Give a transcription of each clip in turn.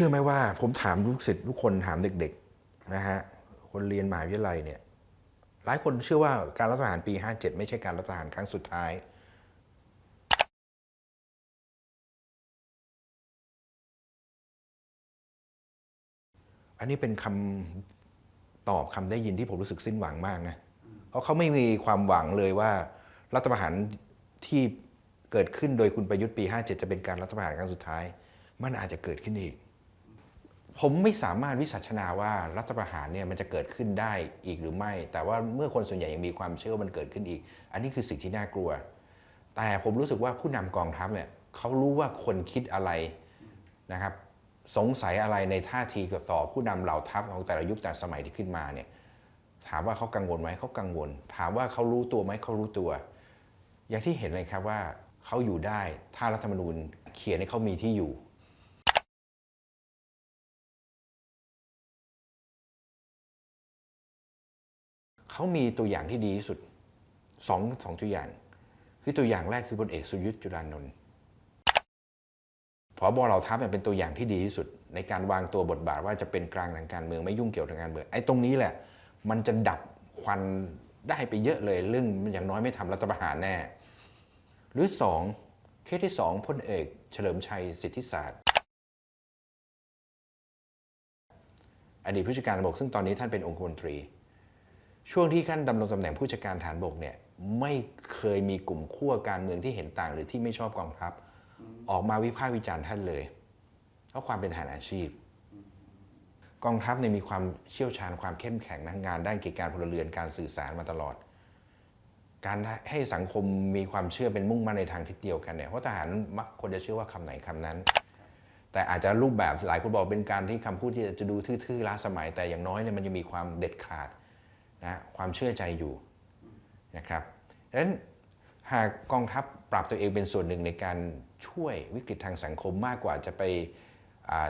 ชื่อไหมว่า ผมถามลูกศิษย์ทุกคนถามเด็กๆนะฮะคนเรียนมหาวิทยาลัยเนี่ยหลายคนเชื่อว่าการรัฐประหารปี 57 ไม่ใช่การรัฐประหารครั้งสุดท้ายอันนี้เป็นคำตอบคำได้ยินที่ผมรู้สึกสิ้นหวังมากนะ เพราะเขาไม่มีความหวังเลยว่า รัฐประหารที่เกิดขึ้นโดยคุณประยุทธ์ปี 57 จะเป็นการรัฐประหารครั้งสุดท้าย มันอาจจะเกิดขึ้นอีก ผมไม่สามารถวิสัชนาว่ารัฐประหารเนี่ยมันจะเกิดขึ้นได้อีกหรือไม่ แต่ว่าเมื่อคนส่วนใหญ่ยังมีความเชื่อว่ามันเกิดขึ้นอีก อันนี้คือสิ่งที่น่ากลัว แต่ผมรู้สึกว่าผู้นำกองทัพเนี่ยเขารู้ว่าคนคิดอะไรนะครับ สงสัยอะไรในท่าทีต่อผู้นำเหล่าทัพของแต่ละยุคแต่สมัยที่ขึ้นมาเนี่ยถามว่าเขากังวลไหมเขากังวล ถามว่าเขารู้ตัวไหมเขารู้ตัว อย่างที่เห็นเลยครับว่าเขาอยู่ได้ถ้ารัฐธรรมนูญเขียนให้เขามีที่อยู่ เขามีตัวอย่างที่ดีที่สุดสองสองตัวอย่าง คือตัวอย่างแรกคือพลเอกสุยุทธ์จุลานนท์ผอบอเราทัพเป็นตัวอย่างที่ดีที่สุด ในการวางตัวบทบาทว่าจะเป็นกลางทางการเมืองไม่ยุ่งเกี่ยวกับการเมืองไอ้ตรงนี้แหละ มันจะดับควันได้ไปเยอะเลยเรื่องมันอย่างน้อยไม่ทำรัฐประหารแน่ หรือสองเคสที่สองพลเอก เฉลิมชัยสิทธิศาสตร์อดีตผู้จัดการบกซึ่งตอนนี้ท่านเป็นองคมนตรี ช่วงที่ท่านดำรงตำแหน่งผู้จัดการฐานบกเนี่ยไม่เคยมีกลุ่มขั้วการเมืองที่เห็นต่างหรือที่ไม่ชอบกองทัพ ออกมาวิพากษ์วิจารณ์ท่านเลยเพราะความเป็นทหารอาชีพ กองทัพเนี่ยมีความเชี่ยวชาญความเข้มแข็งทางงานด้านกิจการพลเรือนการสื่อสารมาตลอด การให้สังคมมีความเชื่อเป็นมุ่งมั่นในทางทิศเดียวกันเนี่ยเพราะทหารมักคนจะเชื่อว่าคำไหนคำนั้น แต่อาจจะรูปแบบหลายคนบอกเป็นการที่คำพูดที่จะดูทื่อๆล้าสมัยแต่อย่างน้อยเนี่ยมันจะมีความเด็ดขาด นะความเชื่อใจอยู่นะครับดังนั้นหากกองทัพปรับตัวเองเป็นส่วนหนึ่งในการช่วยวิกฤตทางสังคมมากกว่าจะไป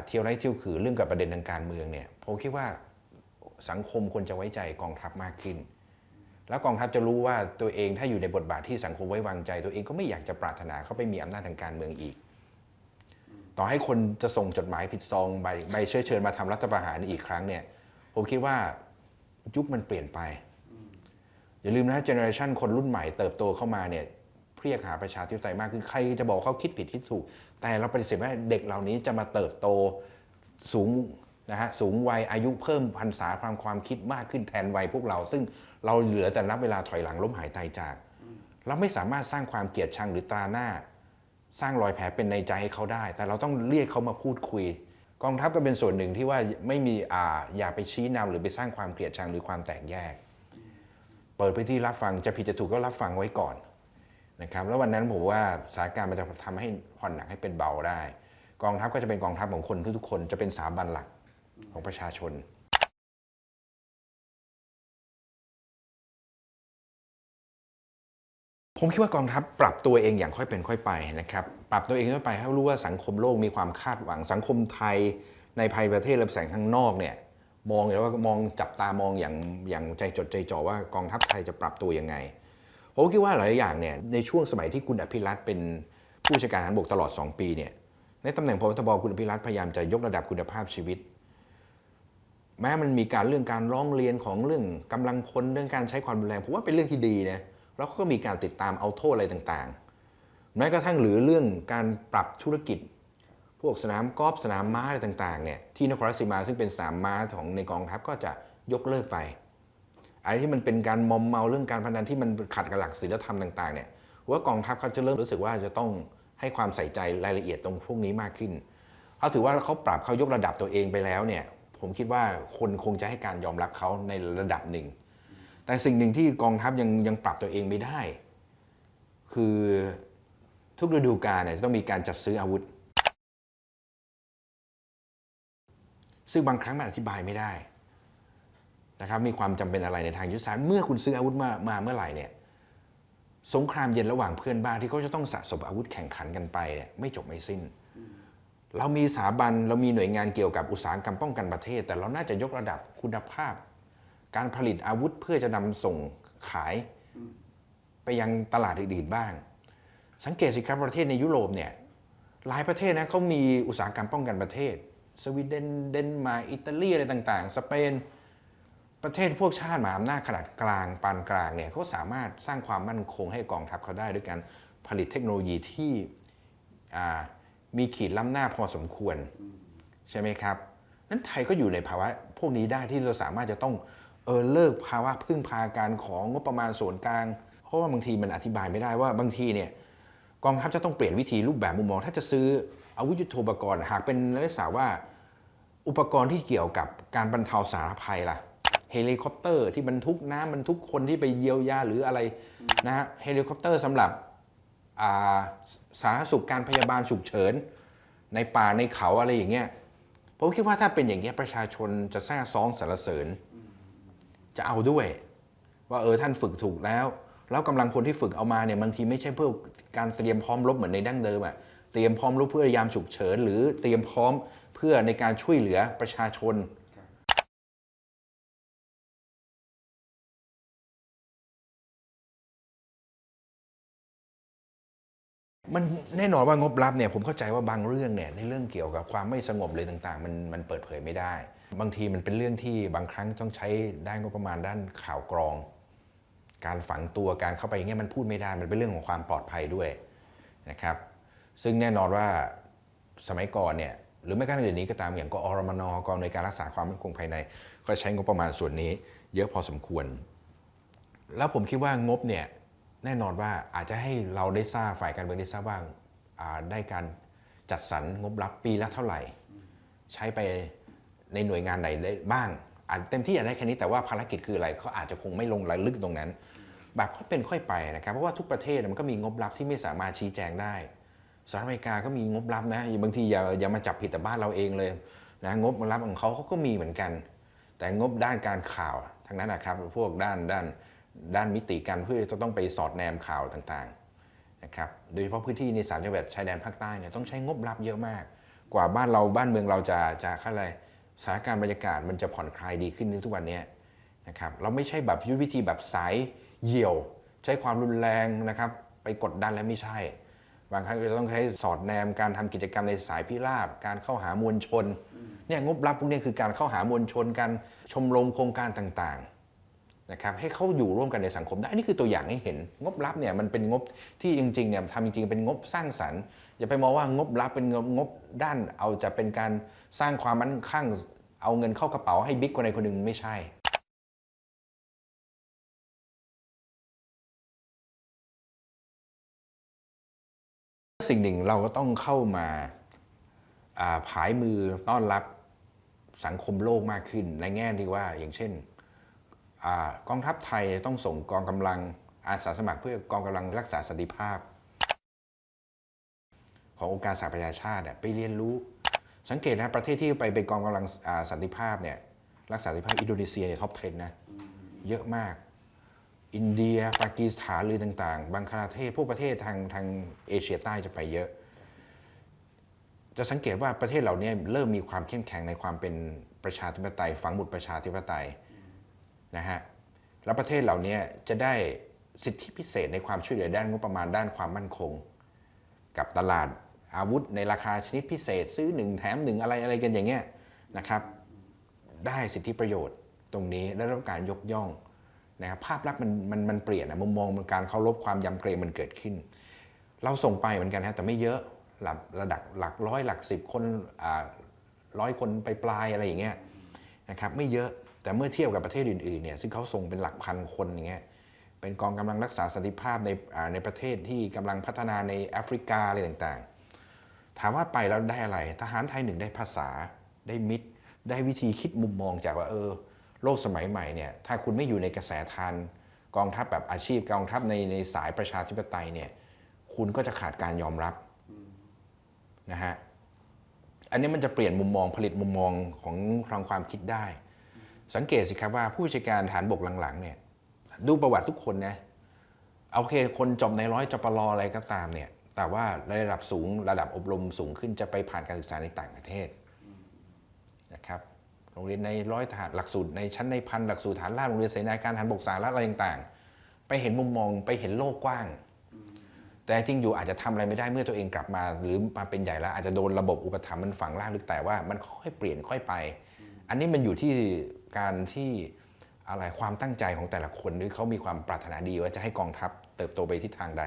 เที่ยวไร้เที่ยวขือเรื่องกับประเด็นทางการเมืองเนี่ยผมคิดว่าสังคมควรจะไว้ใจกองทัพมากขึ้น แล้วกองทัพจะรู้ว่าตัวเองถ้าอยู่ในบทบาทที่สังคมไว้วางใจ ตัวเองก็ไม่อยากจะปรารถนาเข้าไปมีอำนาจทางการเมืองอีก ต่อให้คนจะส่งจดหมายผิดซองใบใบเชื้อเชิญมาทำรัฐประหารอีกครั้งเนี่ยผมคิดว่า ยุคมันเปลี่ยนไป อย่าลืมนะเจเนอเรชันคนรุ่นใหม่เติบโตเข้ามาเนี่ยเรียกหาประชาธิปไตยมากขึ้นใครจะบอกเขาคิดผิดคิดถูก แต่เราปฏิเสธว่าเด็กเหล่านี้จะมาเติบโตสูงนะฮะสูงวัยอายุเพิ่มพรรษาความความคิดมากขึ้นแทนวัยพวกเรา ซึ่งเราเหลือแต่นับเวลาถอยหลังล้มหายตายจาก เราไม่สามารถสร้างความเกลียดชังหรือตราหน้า สร้างรอยแผลเป็นในใจให้เขาได้ แต่เราต้องเรียกเขามาพูดคุย กองทัพก็เป็นส่วนหนึ่งที่ว่าไม่มีอ่าอย่าไปชี้นำหรือไปสร้างความเกลียดชังหรือความแตกแยก เปิดพื้นที่รับฟังจะผิดจะถูกก็รับฟังไว้ก่อนนะครับแล้ววันนั้นผมว่าสถานการณ์มันจะทำให้ผ่อนหนักให้เป็นเบาได้ กองทัพก็จะเป็นกองทัพของคนทุกๆคนจะเป็นสถาบันหลักของประชาชน ผมคิดว่ากองทัพปรับตัวเองอย่างค่อยเป็นค่อยไปนะครับปรับตัวเองค่อยไปให้รู้ว่าสังคมโลกมีความคาดหวังสังคมไทยในภายประเทศและแสงข้างนอกเนี่ยมองเลยว่ามองจับตามองอย่างอย่างใจจดใจจ่อว่ากองทัพไทยจะปรับตัวยังไงผมคิดว่าหลายอย่างเนี่ยในช่วงสมัยที่คุณอภิรัตน์เป็นผู้จัดการทหารบกตลอด 2 ปีเนี่ยในตำแหน่งพบทบคุณอภิรัตน์พยายามจะยกระดับคุณภาพชีวิต แม้มันมีการเรื่องการร้องเรียนของเรื่องกำลังพลเรื่องการใช้ความรุนแรงผมว่าเป็นเรื่องที่ดีนะ แล้วก็มีการติดตามเอาโทษอะไรต่างๆ แม้กระทั่งหรือเรื่องการปรับธุรกิจ พวกสนามกอล์ฟสนามม้าอะไรต่างๆเนี่ยที่นครราชสีมาซึ่งเป็นสนามม้าของในกองทัพก็จะยกเลิกไปอะไรที่มันเป็นการมอมเมาเรื่องการพนันที่มันขัดกับหลักศีลธรรมต่างๆเนี่ยว่ากองทัพเขาจะเริ่มรู้สึกว่าจะต้องให้ความใส่ใจรายละเอียดตรงพวกนี้มากขึ้นเขาถือว่าเขาปรับเขายกระดับตัวเองไปแล้วเนี่ยผมคิดว่าคนคงจะให้การยอมรับเขาในระดับหนึ่ง แต่สิ่งหนึ่งที่กองทัพยังยังปรับตัวเองไม่ได้ คือทุกฤดูกาลเนี่ยจะต้องมีการจัดซื้ออาวุธ ซึ่งบางครั้งมันอธิบายไม่ได้นะครับมีความจำเป็นอะไรในทางยุทธศาสตร์เมื่อคุณซื้ออาวุธมามาเมื่อไหร่เนี่ยสงครามเย็นระหว่างเพื่อนบ้านที่เขาจะต้องสะสมอาวุธแข่งขันกันไปเนี่ยไม่จบไม่สิ้น เรามีสถาบันเรามีหน่วยงานเกี่ยวกับอุตสาหกรรมป้องกันประเทศ แต่เราน่าจะยกระดับคุณภาพ การผลิตอาวุธเพื่อจะนำส่งขายไปยังตลาดอื่นๆบ้าง สังเกตสิครับประเทศในยุโรปเนี่ยหลายประเทศนะเขามีอุตสาหกรรมป้องกันประเทศ สวีเดนเดนมาร์กอิตาลีอะไรต่าง ๆ สเปนประเทศพวกชาติมหาอำนาจขนาดกลางปานกลางเนี่ยเขาสามารถสร้างความมั่นคงให้กองทัพเขาได้ด้วยการผลิตเทคโนโลยีที่มีขีดล้ำหน้าพอสมควร ใช่ไหมครับ นั้นไทยก็อยู่ในภาวะพวกนี้ได้ที่เราสามารถจะต้อง เออเลิกภาวะพึ่งพาการของงบประมาณส่วนกลาง เพราะว่าบางทีมันอธิบายไม่ได้ว่าบางทีเนี่ยกองทัพจะต้องเปลี่ยนวิธีรูปแบบมุมมอง ถ้าจะซื้ออาวุธยุทโธปกรณ์หากเป็นนักศึกษาว่า อุปกรณ์ที่เกี่ยวกับการบรรเทาสาธารณภัยล่ะเฮลิคอปเตอร์ที่บรรทุกน้ำบรรทุกคนที่ไปเยียวยาหรืออะไรนะฮะเฮลิคอปเตอร์สำหรับาสาธารณสุขการพยาบาลฉุกเฉิน ในป่าในเขาอะไรอย่างเงี้ยผมคิดว่าถ้าเป็นอย่างเงี้ยประชาชนจะแซ่ซ้องสรรเสริญ จะเอาด้วย ว่าเออท่านฝึกถูกแล้ว แล้วกำลังคนที่ฝึกเอามาเนี่ยบางทีไม่ใช่เพื่อการเตรียมพร้อมรบเหมือนในดั้งเดิมอะเตรียมพร้อมรบเพื่อยามฉุกเฉิน หรือเตรียมพร้อมเพื่อในการช่วยเหลือประชาชนมันแน่นอนว่างบลับเนี่ยผมเข้าใจว่าบางเรื่องเนี่ยในเรื่องเกี่ยวกับความไม่สงบเลยต่าง ๆ มันมันเปิดเผยไม่ได้ บางทีมันเป็นเรื่องที่บางครั้งต้องใช้ด้านงบประมาณด้านข่าวกรอง การฝังตัวการเข้าไปอย่างเงี้ยมันพูดไม่ได้มันเป็นเรื่องของความปลอดภัยด้วยนะครับ ซึ่งแน่นอนว่าสมัยก่อนเนี่ยหรือไม่กระทั่งเดี๋ยวนี้ก็ตามอย่างกอรมนกองในวยการรักษาความมั่นคงภายใน ก็ใช้งบประมาณส่วนนี้ เยอะพอสมควร แล้วผมคิดว่างบเนี่ยแน่นอนว่าอาจจะให้เราได้ทราบฝ่ายการเมืองได้ทราบว่าอ่าได้การจัดสรรงบรับปีละเท่าไหร่ ใช้ไป ในหน่วยงานไหนได้บ้างอาจเต็มที่อาจได้แค่นี้แต่ว่าภารกิจคืออะไรเขาอาจจะคงไม่ลงรายลึกตรงนั้น แบบค่อยเป็นค่อยไปนะครับเพราะว่าทุกประเทศมันก็มีงบลับที่ไม่สามารถชี้แจงได้สหรัฐอเมริกาก็มีงบลับนะบางทีอย่าอย่ามาจับผิดแต่บ้านเราเองเลยนะงบลับของเขาเขาก็มีเหมือนกัน แต่งบด้านการข่าวทั้งนั้นนะครับพวกด้านด้านด้านมิติการเพื่อจะต้องไปสอดแนมข่าวต่างๆนะครับโดยเฉพาะพื้นที่ในสามจังหวัดชายแดนภาคใต้เนี่ยต้องใช้งบลับเยอะมาก กว่าบ้านเราบ้านเมืองเราจะจะอะไร สถานการณ์บรรยากาศมันจะผ่อนคลายดีขึ้นในทุกวันนี้นะครับเราไม่ใช่แบบยุทธวิธีแบบสายเหี่ยว ใช้ความรุนแรงนะครับไปกดดันแล้วไม่ใช่ บางครั้งก็จะต้องใช้สอดแนมการทำกิจกรรมในสายพิราบ การเข้าหามวลชนเนี่ยงบลับพวกนี้คือการเข้าหามวลชนการชมรมโครงการต่างๆ นะครับให้เขาอยู่ร่วมกันในสังคมได้อันนี้คือตัวอย่างให้เห็น งบลับเนี่ยมันเป็นงบที่จริงๆเนี่ยทำจริงๆเป็นงบสร้างสรรค์อย่าไปมองว่างบลับเป็นงบงบด้านเอาจะเป็นการสร้างความมั่นคงเอาเงินเข้ากระเป๋าให้บิ๊กคนใดคนหนึ่งไม่ใช่สิ่งหนึ่งเราก็ต้องเข้ามาาผายมือต้อนรับสังคมโลกมากขึ้นในแง่ที่ว่าอย่างเช่น กองทัพไทยต้องส่งกองกำลังอาสาสมัครเพื่อกองกำลังรักษาสันติภาพ ขององค์การสหประชาชาติไปเรียนรู้ สังเกตนะประเทศที่ไปเป็นกองกำลังสันติภาพเนี่ยรักษาสันติภาพอินโดนีเซียเนี่ยท็อปเทรนนะเยอะมาก อินเดียปากีสถานหรือต่างๆ บังคลาเทศพวกประเทศทางทางเอเชียใต้จะไปเยอะ จะสังเกตว่าประเทศเหล่านี้เริ่มมีความเข้มแข็งในความเป็นประชาธิปไตยฝังหมุดประชาธิปไตย นะฮะแล้วประเทศเหล่านี้จะได้สิทธิพิเศษในความช่วยเหลือด้านงบประมาณด้านความมั่นคง กับตลาดอาวุธในราคาชนิดพิเศษ ซื้อหนึ่งแถมหนึ่งอะไรอะไรกันอย่างเงี้ยนะครับ ได้สิทธิประโยชน์ตรงนี้ได้รับการยกย่องนะครับภาพลักษณ์มันมันมันเปลี่ยนนะมุมมองการเคารพความยำเกรงมันเกิดขึ้น เราส่งไปเหมือนกันฮะแต่ไม่เยอะหลักระดับหลักร้อยหลักสิบคนอ่าร้อยคนไปปลายอะไรอย่างเงี้ยนะครับไม่เยอะ แต่เมื่อเทียบกับประเทศอื่นๆเนี่ยซึ่งเขาส่งเป็นหลักพันคนอย่างเงี้ยเป็นกองกำลังรักษาสันติภาพในในประเทศที่กำลังพัฒนาในแอฟริกาอะไรต่างๆ ถามว่าไปแล้วได้อะไร ทหารไทยหนึ่งได้ภาษาได้มิตร ได้วิธีคิดมุมมองจากว่าเออ โลกสมัยใหม่เนี่ยถ้าคุณไม่อยู่ในกระแสทานกองทัพแบบอาชีพกองทัพในในสายประชาธิปไตยเนี่ยคุณก็จะขาดการยอมรับนะฮะอันนี้มันจะเปลี่ยนมุมมองผลิตมุมมองของทางความคิดได้ สังเกตสิครับว่าผู้จัดการฐานบกหลังๆเนี่ยดูประวัติทุกคนนะโอเค คนจบในร้อยจปรออะไรก็ตามเนี่ยแต่ว่าในระดับสูงระดับอบรมสูงขึ้นจะไปผ่านการศึกษาในต่างประเทศนะครับโรงเรียนในร้อยทหารหลักสูตรในชั้นในพันหลักสูตรฐานราบโรงเรียนเสนาการทหารบกสหรัฐอะไรต่างๆ ไปเห็นมุมมองไปเห็นโลกกว้าง แต่จริงอยู่อาจจะทำอะไรไม่ได้เมื่อตัวเองกลับมา หรือมาเป็นใหญ่แล้วอาจจะโดนระบบอุปถัมภ์มันฝังล่างลึกแต่ว่ามันค่อยเปลี่ยนค่อยไป อันนี้มันอยู่ที่ การที่อะไรความตั้งใจของแต่ละคนหรือเขามีความปรารถนาดีว่าจะให้กองทัพเติบโตไปทิศทางใด